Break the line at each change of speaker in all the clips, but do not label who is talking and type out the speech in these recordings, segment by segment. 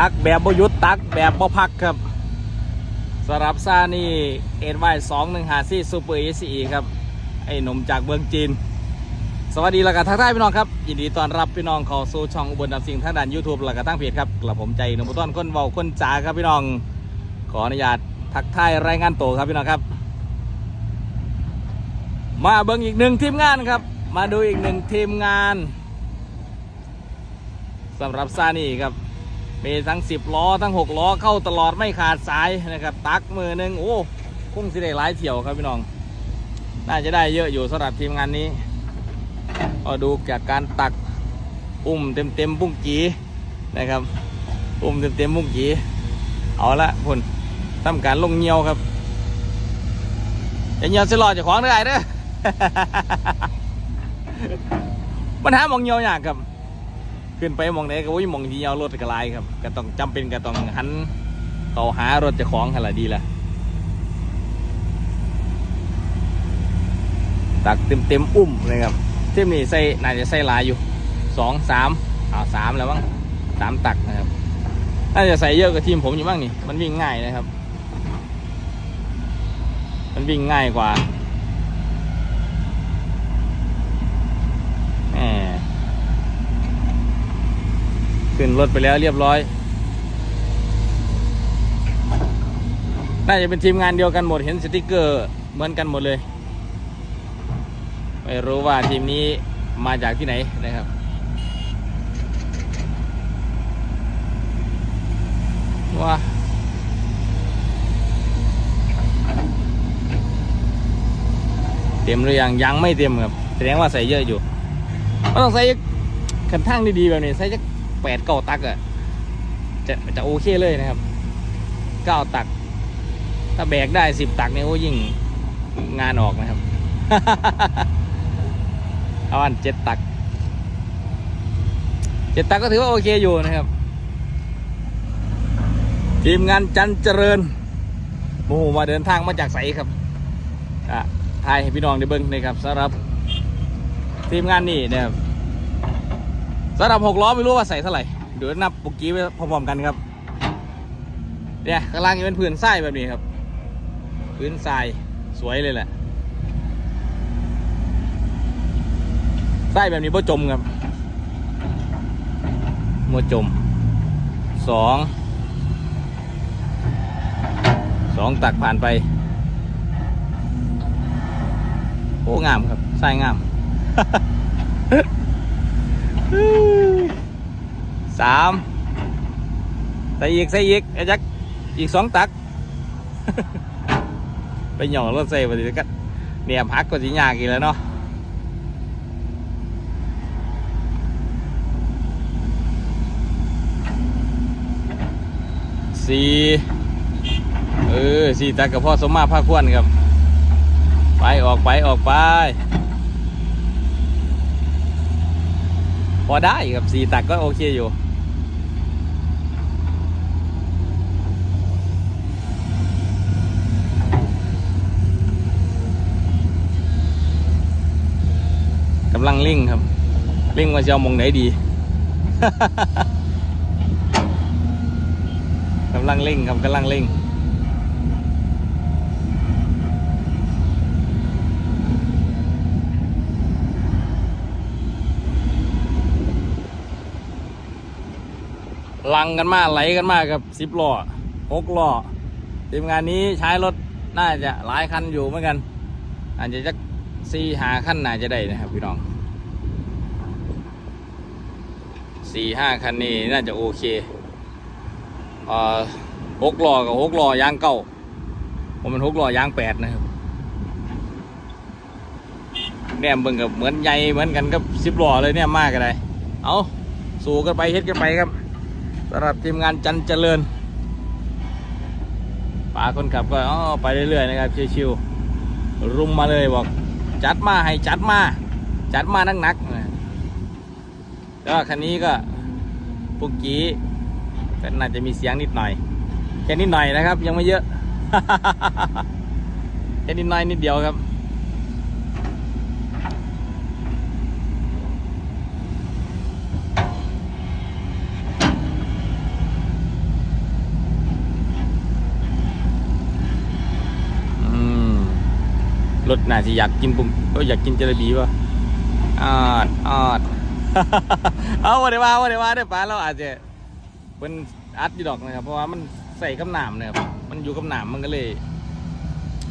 ตักแบบบยุดตักแบบบ่พักครับสำหรับซานี่เอ็นไวสองหนึ่งหาซี่ซูเปอร์เอซีครับ ไอ้หนุ่มจากเมืองจีน สวัสดีแล้วก็ทักทายพี่น้องครับ ยินดีต้อนรับพี่น้องเข้าสู่ช่องอุบลนำสิ่งทางด้าน YouTube แล้วก็ตั้งเพจครับกลับผมใจหนุ่มต้นคนเบาคนจ๋าครับพี่น้อง ขออนุญาตทักทายรายงานตัวครับพี่น้องครับ มาเบิ่งอีกหนึ่งทีมงานครับ มาดูอีกหนึ่งทีมงานสำหรับซานี่ครับ มีทั้ง 10 ล้อทั้ง 6 ล้อเข้าตลอดไม่ขาดสายนะครับ ตักมือหนึ่งโอ้พุ่งสิได้หลายเที่ยวครับพี่น้อง น่าจะได้เยอะอยู่สำหรับทีมงานนี้ก็ดูจากการตักอุ้มเต็มเต็มบุ้งกีนะครับ อุ้มเต็มเต็มบุ้งกีเอาละพุ่นทำการลงเงียวครับย่าเงียวสิรอเจะของได้เด้อปัญหามองเงียวยากครับ ขึ้นไปมองไหนก็วิ่งมองที่เอารถกระลายครับก็ต้องจำเป็นก็ต้องหันเขาหารถจะของขนาดดีละตักเต็มเต็มอุ้มเลยครับเทีมนี้ใส่น่าจะใส่หลายอยู่สองสามเอาสามแล้วมั้งสามตักนะครับน่าจะใส่เยอะกว่าทีมผมอยู่บ้างนี่มันวิ่งง่ายนะครับ มันวิ่งง่ายกว่าแหม ขึ้นรถไปแล้วเรียบร้อย น่าจะเป็นทีมงานเดียวกันหมดเห็นสติกเกอร์เหมือนกันหมดเลย ไม่รู้ว่าทีมนี้มาจากที่ไหนนะครับว่าเต็มหรือยังยังไม่เต็มครับแสดงว่าใส่เยอะอยู่ต้องใส่ขันทั้งดีๆแบบนี้ใส่จะ แปดเก้าตักอะจะจะโอเคเลยนะครับเก้าตัก ถ้าแบกได้สิบตักเนี่ยโอ้ยิ่งงานออกนะครับ เอาอันเจ็ดตักเจ็ดตักก็ถือว่าโอเคอยู่นะครับ ทีมงานจันเจริญโมโหมาเดินทางมาจากใสครับอะทายพี่น้องได้เบิ้งนะครับสำหรับ ทีมงานนี่นะครับ สำหรับหกล้อไม่รู้ว่าใส่เท่าไหร่เดี๋ยวนับปุกกี้ไปพร้อมๆกันครับเนี่ยข้างล่างจะเป็นพื้นทรายแบบนี้ครับ พื้นทรายสวยเลยแหละทรายแบบนี้บ่จมครับบ่จมสองสองตักผ่านไป โอ้งามครับทรายงาม สามใส่อีกใส่อีกไอ้จักอีกสองตัก ไปหย่อนรถใส่ไปดิกันเนี่ยพักก็สิยากอีกแล้วเนาะสี่เออสี่ตักกับพ่อสมมาภาคควรครับ ไปออกไปออกไป พอได้ครับสี่ตักก็โอเคอยู่ กำลังเร่งครับเร่งว่าจะเอามองไหนดี กำลังเร่งครับกำลังเร่ง ลังกันมากไหลกันมากครับสิบล้อหกล้อทีมงานนี้ใช้รถน่าจะหลายคันอยู่เหมือนกัน อาจจะจักสี่หาคันน่าจะได้นะครับพี่น้องสี่ห้าคันนี้น่าจะโอเคเอ่อหกล้อกับหกล้อยางเก้าผมเป็นหกล้อยางแปดนะครับเนี่ยเบิ่งกับเหมือนใหญ่เหมือนกันกับสิบล้อเลยเนี่ยมากกันเลยเอาสู้กันไปเฮ็ดกันไปครับ สำหรับทีมงานจันเจริญป๋าคนขับก็อ๋อไปเรื่อยๆนะครับชิวๆรุมมาเลยบอก จัดมาให้จัดมา จัดมานักนักๆแล้วคันนี้ก็ปุกกี้ก็น่าจะมีเสียงนิดหน่อยแค่นิดหน่อยนะครับ ยังไม่เยอะแค่นิดหน่อยนิดเดียวครับ น น่าจะอยากกินปุ่มก็อยากกินเจระบีป่ะอาดอาดเอาวันเดียวว่าวันเดียวว่าได้อปลาเราอาจจะเป็นอัดอยู่ดอกนะครับ เพราะว่ามันใส่กับหนามนะครับ มันอยู่กับหนามมันก็เลย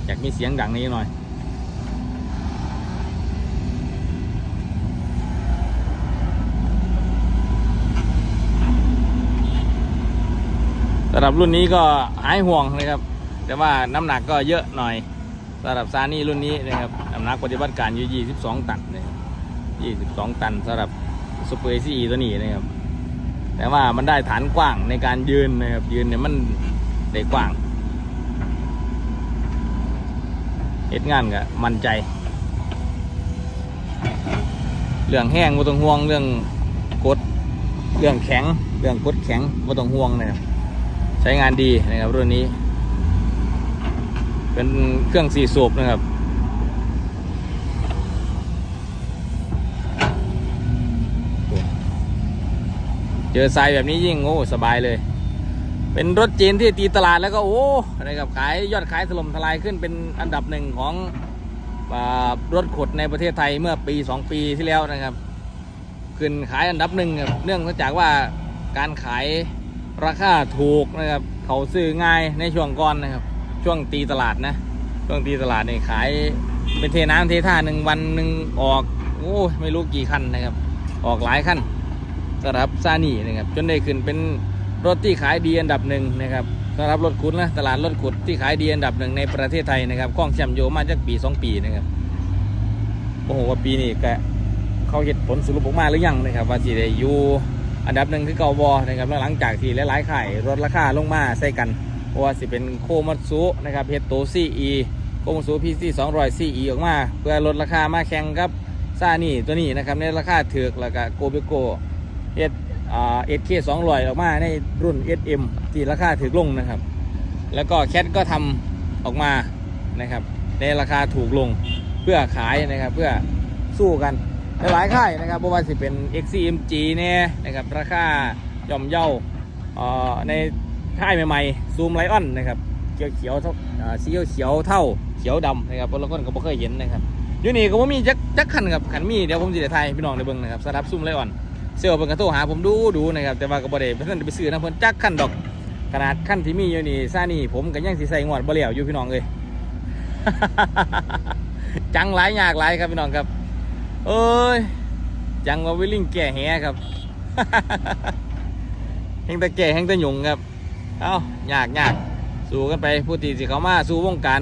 อยากมีเสียงดังนี้หน่อยสำหรับรุ่นนี้ก็หายห่วงนะครับ แต่ว่าน้ำหนักก็เยอะหน่อย สำหรับซานี่รุ่นนี้นะครับน้ำหนักปฏิบัติการอยู่ 22 ตันนะครับ 22 ตันสำหรับซูเปอร์ซีตัวนี้นะครับ แต่ว่ามันได้ฐานกว้างในการยืนนะครับ ยืนเนี่ยมันได้กว้างเหตุงานก็มั่นใจ เรื่องแห้งไม่ต้องห่วงเรื่องกด เรื่องแข็ง เรื่องกดแข็งไม่ต้องห่วงนะครับ ใช้งานดีนะครับรุ่นนี้ เป็นเครื่องสี่สูบนะครับเจอทรายแบบนี้ยิ่งโอ้สบายเลย เป็นรถจีนที่ตีตลาดแล้วก็โอ้นะครับขายยอดขายถล่มทลายขึ้นเป็นอันดับหนึ่งของรถขดในประเทศไทยเมื่อปี 2 ปีที่แล้วนะครับ ขึ้นขายอันดับหนึ่งเนื่องจากว่าการขายราคาถูกนะครับ เขาซื้อง่ายในช่วงก่อนนะครับ ช่วงตีตลาดนะ ช่วงตีตลาดเนี่ยขายเป็นเทน้ำเทท่าหนึ่งวันหนึ่งออกโอ้ไม่รู้กี่คันนะครับ ออกหลายคันสำหรับซานี่นะครับจนได้ขึ้นเป็นรถที่ขายดีอันดับหนึ่งนะครับสำหรับรถขุดนะตลาดรถขุดที่ขายดีอันดับหนึ่งในประเทศไทยนะครับกล้องแชมป์โยมาจากปีสองปีนะครับโอ้โหว่าปีนี้แกเขาเห็นผลสรุปออกมาหรือยังนะครับ ว่าสิได้อยู่อันดับหนึ่งคือเกาบอนะครับแล้วหลังจากที่หลายๆข่ายลดราคาลงมาใส่กัน ว่าสิเป็นโคมัตสุนะครับเฮดโตซีอีโคมัตสุพีซีสองร้อยซีอีออกมา เพื่อลดราคามาแข่งกับซานี่ตัวนี้นะครับในราคาถือกแล้วก็โกเบโกเอสเอสเคสองร้อยออกมาในรุ่น SM ที่ราคาถือลงนะครับ แล้วก็แคทก็ทำออกมานะครับ ในราคาถูกลงเพื่อขายนะครับเพื่อสู้กันหลายค่ายนะครับเพราะว่าสิเป็น XCMG เนี่ยนะครับราคาย่อมเยาเอ่อใน ค่ายใหม่ๆซูมไลออนนะครับเขียวเขียวเท่าอ่าสีเขียวเท่าเขียวดำนะครับบางคนก็บ่เคยเห็นนะครับอยู่นี่ก็ว่ามีจักจักขันครับขันมีเดี๋ยวผมจะได้ไทยพี่น้องในเบิ้งนะครับสำหรับซูมไลออนเซลล์เพิ่นก็โทรหาผมดูดูนะครับแต่ว่าก็บ่ได้เพิ่นได้ไปซื้อนะเพิ่นจักขันดอกขนาดขันที่มีอยู่นี่ซ่านี่ผมก็ยังสิใส่งวดบ่แล้วอยู่พี่น้องเอ้ยจังหลายยากหลายครับพี่น้องครับ เอ้ยจังว่าวิลลิ่งแก่แหครับแห่งแต่แก่แห่งแต่หยงครับ เอ้ายากยากสู้กันไปผู้ที่สิเขามาสู้วงการ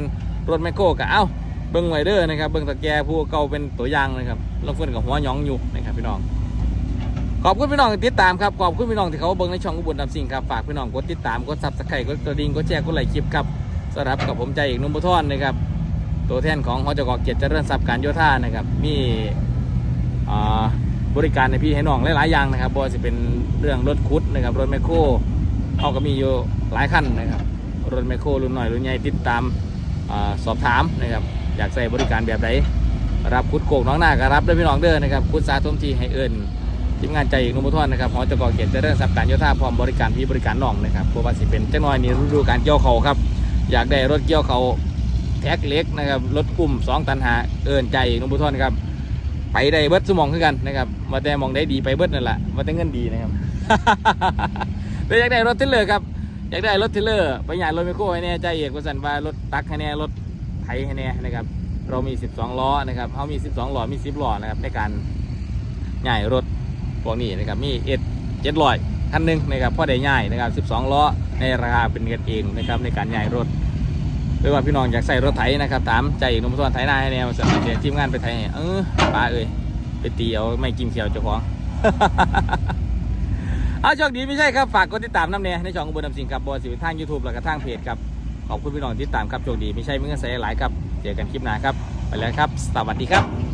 รถแมคโครกับเอ้าเบิ้งไวเดอร์นะครับเบิ้งตะแกผู้เก่าเป็นตัวอย่างนะครับล้วเพื่อนกับหัวหยองอยู่นะครับพี่น้องขอบคุณพี่น้องที่ติดตามครับขอบคุณพี่น้องที่เขาเบิ้งในช่องอุบลนำสิ่งครับฝากพี่น้องกดติดตามกดซับสไครต์กดกระดิ่งกดแชร์กดไลค์คลิปครับสำหรับกับผมใจเอกนุ่มบุทอนนะครับตัวแทนของหอจกเกียรติเจริญทรัพย์การโยธานะครับมีบริการในพี่ให้น้องหลายๆอย่างนะครับบ่ว่าจะเป็นเรื่องรถคุดนะครับรถแมคโคร เขาก็มีอยู่หลายคันนะครับ รถแมคโครรุ่นหน่อยรุ่นใหญ่ติดตามอสอบถามนะครับ อยากใส่บริการแบบไหนรับคุดโกกน้องหน้าก็รับได้พี่น้องเด้อนะครับคุดสาทมทีให้เอิญทีมงานใจอีกนุ่มบุทอนนะครับหอจกเกียรติเจริญทรัพย์การโยธาพร้อมบริการพี่บริการน้องนะครับเพราะว่าสิเป็นเจังน้อยนี่ฤดูการเกี่ยวเขาครับ อยากได้รถเกี่ยวเขาแท็กเล็กนะครับรถกลุ่มสองตันหาเอินใจน้องบุทอนครับไปได้เบิดสมองคือกันนะครับมาแต่มองได้ดีไปเบิดนั่นแหละมาแต่เงินดีนะครับ เลยอยากได้รถเทรลเลอร์ครับ อยากได้รถเทรลเลอร์ไปหยาดรถไมโครให้แน่ใจเอกว่าสันว่ารถตักให้แน่รถไถให้แน่นะครับ เรามี 12 ล้อนะครับเขามี 12ล้อมี 10ล้อนะครับในการใหญ่รถพวกนี้นะครับมีเอ็ดเจ็ดร้อยคันหนึ่งนะครับพ่อได้ใหญ่นะครับ 12 ล้อในราคาเป็นกันเองนะครับในการใหญ่รถหรือว่าพี่น้องอยากใส่รถไถนะครับตามใจนุ่มทวนไถนาให้แนวสมัยเดี๋ยวทีมงานไปไถเออปลาเอ้ยไปตีเอาไม่กินเขียวเจ้าของ เอาโชคดีไม่ใช่ครับ ฝากกดติดตามน้ำเนยในช่องอุบลนำสิงครับบอสิทางยูทูบแล้วก็ทางเพจครับขอบคุณพี่น้องที่ติดตามครับโชคดีไม่ใช่เมื่อใส่หลายครับ เจอกันคลิปหน้าครับ ไปแล้วครับ สวัสดีครับ